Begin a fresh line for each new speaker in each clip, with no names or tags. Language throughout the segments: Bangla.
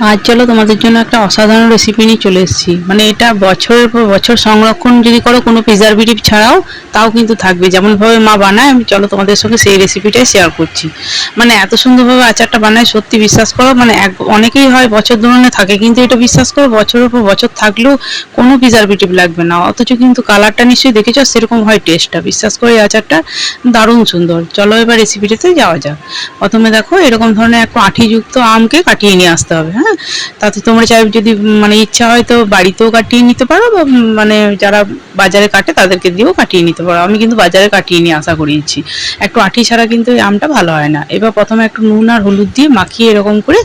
আজ চলো, তোমাদের জন্য একটা অসাধারণ রেসিপি নিয়ে চলে এসেছি। মানে এটা বছরের পর বছর সংরক্ষণ যদি করো, কোনো প্রিজারভেটিভ ছাড়াও তাও কিন্তু থাকবে। যেমনভাবে মা বানায়, আমি চলো তোমাদের সঙ্গে সেই রেসিপিটাই শেয়ার করছি। মানে এত সুন্দরভাবে আচারটা বানায়, সত্যি বিশ্বাস করো মানে এক, অনেকেই হয় বছর ধরনের থাকে, কিন্তু এটা বিশ্বাস করো, বছরের পর বছর থাকলেও কোনো প্রিজারভেটিভ লাগবে না। অথচ কিন্তু কালারটা নিশ্চয়ই দেখেছ, সেরকম হয় টেস্টটা বিশ্বাস করে, এই আচারটা দারুণ সুন্দর। চলো এবার রেসিপিটাতে যাওয়া যাক। প্রথমে দেখো, এরকম ধরনের একটু আঠিযুক্ত আমকে কাটিয়ে নিয়ে আসতে হবে হ্যাঁ? তাতে তোমরা চাই যদি মানে ইচ্ছা হয় তো বাড়িতেও কাটিয়ে নিতে পারো বা মানে যারা বাজারে কাটে তাদেরকে দিয়েও কাটিয়ে নিতে পারো। আমি কিন্তু বাজারে কাটিয়ে নিয়ে আশা করিয়েছি। একটু আঠি ছাড়া কিন্তু এই আমটা ভালো হয় না। এবার প্রথমে একটু নুন আর হলুদ দিয়ে মাখিয়ে এরকম করে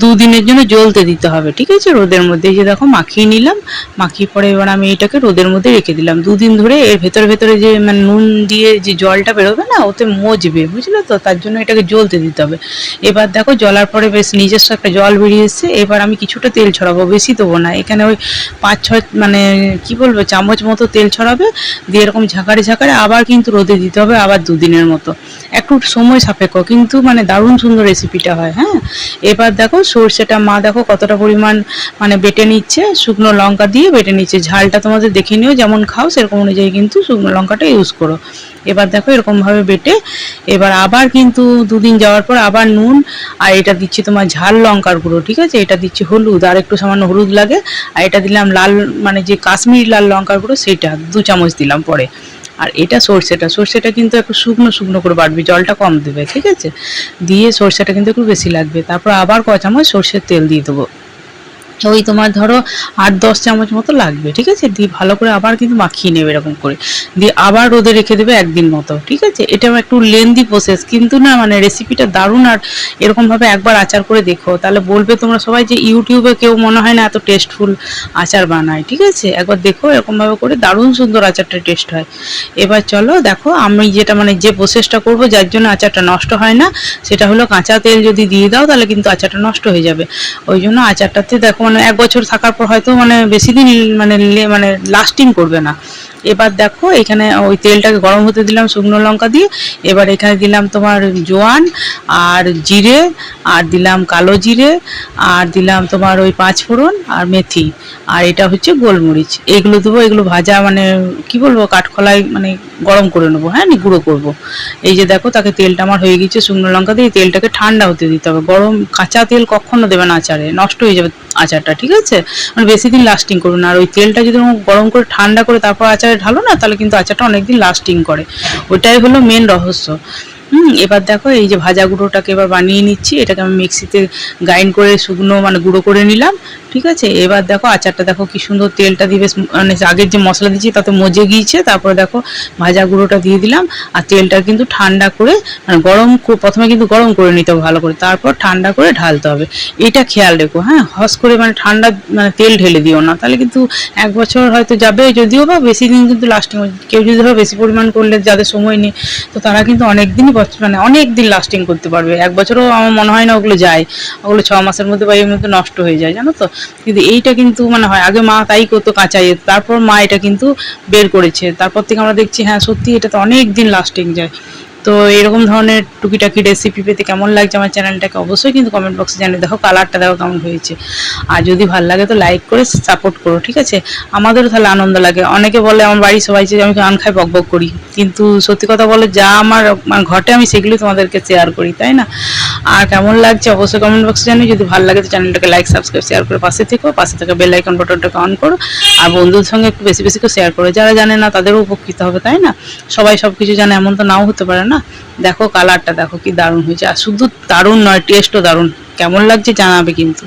দুদিনের জন্য জ্বলতে দিতে হবে, ঠিক আছে? রোদের মধ্যে যে দেখো মাখিয়ে নিলাম। মাখিয়ে পরে এবার আমি এটাকে রোদের মধ্যে রেখে দিলাম। দুদিন ধরে এর ভেতরে ভেতরে যে মানে নুন দিয়ে যে জলটা বেরোবে না, ওতে মজবে, বুঝলে তো? তার জন্য এটাকে জ্বলতে দিতে হবে। এবার দেখো জলার পরে বেশ নিজস্ব একটা জল বেরিয়ে এসছে এবার আমি কিছুটা তেল ছড়াবো, বেশি দেবো না। এখানে ওই পাঁচ, ছয় মানে কি বলব, চামচ মতো তেল ছড়াবে, দিয়ে এরকম ঝাঁকারে ঝাঁকারে আবার কিন্তু রোদে দিতে হবে, আবার দুদিনের মতো। একটু সময় সাপেক্ষ, কিন্তু মানে দারুণ সুন্দর রেসিপিটা হয় হ্যাঁ? এবার দেখো সর্ষেটা, মা দেখো কতটা পরিমাণ মানে বেটে নিচ্ছে, শুকনো লঙ্কা দিয়ে বেটে নিচ্ছে। ঝালটা তোমাদের দেখে নিও, যেমন খাও, সেরকম অনুযায়ী কিন্তু শুকনো লঙ্কাটা ইউজ করো। এবার দেখো এরকম ভাবে বেটে, এবার আবার কিন্তু দুদিন যাওয়ার পর আবার নুন, আর এটা দিচ্ছি তোমার ঝাল লঙ্কার গুঁড়ো, ঠিক আছে? এটা দিচ্ছি হলুদ, আর একটু সামান্য হলুদ লাগে, আর এটা দিলাম লাল মানে যে কাশ্মীরি লাল লঙ্কার গুঁড়ো, সেটা দু চামচ দিলাম পরে। আর এটা সর্ষেটা সর্ষেটা কিন্তু একটু শুকনো শুকনো করে বাটবি, জলটা কম দেবে, ঠিক আছে? দিয়ে সর্ষেটা কিন্তু একটু বেশি লাগবে, তারপর আবার ক চামচ সর্ষের তেল দিয়ে দেবো। ওই তোমার ধরো আট, দশ চামচ মতো লাগবে, ঠিক আছে? দিয়ে ভালো করে আবার কিন্তু মাখিয়ে নেবে এরকম করে। দিয়ে আবার রোদে রেখে দেবে একদিন মতো, ঠিক আছে? এটা একটু লেন্দি প্রসেস কিন্তু না মানে রেসিপিটা দারুণ আর এরকমভাবে একবার আচার করে দেখো। তাহলে বলবে তোমরা সবাই যে ইউটিউবে কেউ মনে হয় না এত টেস্টফুল আচার বানায়, ঠিক আছে? একবার দেখো এরকমভাবে করে দারুণ সুন্দর আচারটা টেস্ট হয়। এবার চলো, দেখো, আমি যেটা মানে যে প্রসেসটা করব, যার জন্য আচারটা নষ্ট হয় না, সেটা হলো কাঁচা তেল যদি দিয়ে দাও, তাহলে কিন্তু আচারটা নষ্ট হয়ে যাবে। ওই জন্য আচারটাতে দেখো মানে এক বছর থাকার পর হয়তো মানে বেশি দিন মানে মানে লাস্টিং করবে না। এবার দেখো, এখানে ওই তেলটাকে গরম হতে দিলাম শুকনো লঙ্কা দিয়ে। এবার এখানে দিলাম তোমার জোয়ান আর জিরে আর দিলাম কালো জিরে আর দিলাম তোমার ওই পাঁচ ফোড়ন আর মেথি। আর এটা হচ্ছে গোলমরিচ। এগুলো দেবো, এগুলো ভাজা মানে কি বলব, কাঠখোলায় মানে গরম করে নেব হ্যাঁ নি গুঁড়ো করব। এই যে দেখো, তাকে তেলটা আমার হয়ে গেছে শুকনো লঙ্কা দিয়ে তেলটাকে ঠান্ডা হতে দিতে হবে। গরম কাঁচা তেল কখনো দেবে না আচারে, নষ্ট হয়ে যাবে। আচারটা, ঠিক আছে? মানে বেশি দিন লাস্টিং করুন। আর ওই তেলটা যদি গরম করে ঠান্ডা করে তারপর আচারে ঢালো না, তাহলে কিন্তু আচারটা অনেক দিন লাস্টিং করে। ওটাই হলো মেন রহস্য। হুম, এবার দেখো এই যে ভাজা গুঁড়োটাকে এবার বানিয়ে নিচ্ছি। এটাকে আমি মিক্সিতে গ্রাইন্ড করে শুকনো মানে গুঁড়ো করে নিলাম, ঠিক আছে? এবার দেখো আচারটা দেখো কি সুন্দর তেলটা দিয়ে বেশ মানে আগের যে মশলা দিয়েছি তাতে মজে গিয়েছে, তারপরে দেখো ভাজা গুঁড়োটা দিয়ে দিলাম। আর তেলটা কিন্তু ঠান্ডা করে মানে গরম প্রথমে কিন্তু গরম করে নিতে হবে ভালো করে, তারপর ঠান্ডা করে ঢালতে হবে। এটা খেয়াল রেখো হ্যাঁ? হস করে মানে ঠান্ডা মানে তেল ঢেলে দিও না, তাহলে কিন্তু এক বছর হয়তো যাবে, যদিও বা বেশি দিন কিন্তু লাস্টিং কেউ যদি ধরো বেশি পরিমাণ করলে যাদের সময় নেই, তো তারা কিন্তু অনেক দিনই বছ- মানে অনেক দিন লাস্টিং করতে পারবে। এক বছরও আমার মনে হয় না ওগুলো যায়। ওগুলো ছ মাসের মধ্যে বা এর মধ্যে নষ্ট হয়ে যায়, জানো তো? কিন্তু এইটা কিন্তু মানে হয়, আগে মা তাই করতো কাঁচা তারপর মা এটা কিন্তু বের করেছে। তারপর থেকে আমরা দেখছি হ্যাঁ সত্যি এটা তো অনেক দিন লাস্টিং যায়। তো এরকম ধরনের টুকিটাকি রেসিপি পেতে কেমন লাগছে আমার চ্যানেলটাকে অবশ্যই কিন্তু কমেন্ট বক্সে জানিয়ে দেখো কালারটা দেখো কেমন হয়েছে। আর যদি ভালো লাগে তো লাইক করে সাপোর্ট করো, ঠিক আছে? আমাদেরও তাহলে আনন্দ লাগে। অনেকে বলে, আমার বাড়ির সবাই যে আমি গান খাই বক বক করি। কিন্তু সত্যি কথা বলে, যা আমার ঘটে আমি সেগুলো তোমাদেরকে শেয়ার করি, তাই না? আর কেমন লাগছে অবশ্যই কমেন্ট বক্সে জানিয়ে যদি ভালো লাগে তো চ্যানেলটাকে লাইক সাবস্ক্রাইব শেয়ার করে পাশে থেকো। পাশে থেকে বেল আইকন বাটনটাকে অন করো। আর বন্ধুদের সঙ্গে একটু বেশি বেশি করে শেয়ার করো। যারা জানে না, তাদেরও উপকৃত হবে, তাই না? সবাই সব কিছু জানে, এমন তো নাও হতে পারে না দেখো কালারটা দেখো কি দারুণ হয়েছে। আর শুধু দারুণ নয় টেস্টও দারুণ। কেমন লাগছে জানাবে কিন্তু।